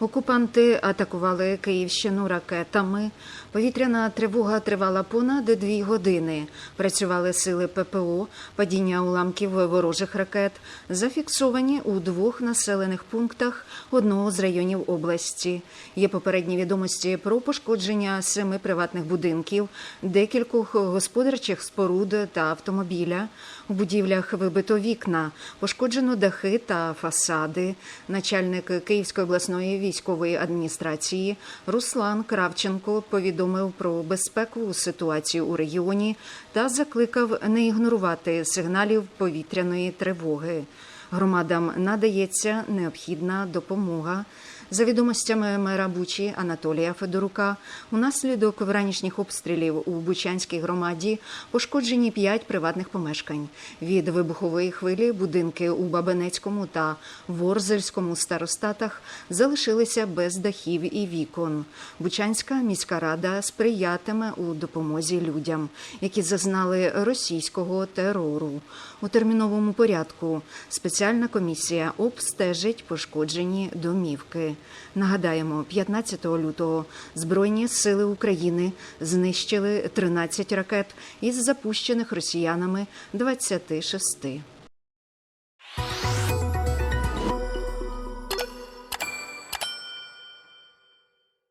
Окупанти атакували Київщину ракетами. Повітряна тривога тривала понад дві години. Працювали сили ППО, падіння уламків ворожих ракет зафіксовані у двох населених пунктах одного з районів області. Є попередні відомості про пошкодження семи приватних будинків, декількох господарчих споруд та автомобіля. У будівлях вибито вікна, пошкоджено дахи та фасади. Начальник Київської обласної військової адміністрації Руслан Кравченко повідомив про безпекову ситуацію у регіоні та закликав не ігнорувати сигналів повітряної тривоги. Громадам надається необхідна допомога. За відомостями мера Бучі Анатолія Федорука, унаслідок вранішніх обстрілів у Бучанській громаді пошкоджені п'ять приватних помешкань. Від вибухової хвилі будинки у Бабенецькому та Ворзельському старостатах залишилися без дахів і вікон. Бучанська міська рада сприятиме у допомозі людям, які зазнали російського терору. У терміновому порядку спеціальна комісія обстежить пошкоджені домівки. Нагадаємо, 15 лютого Збройні сили України знищили 13 ракет із запущених росіянами 26.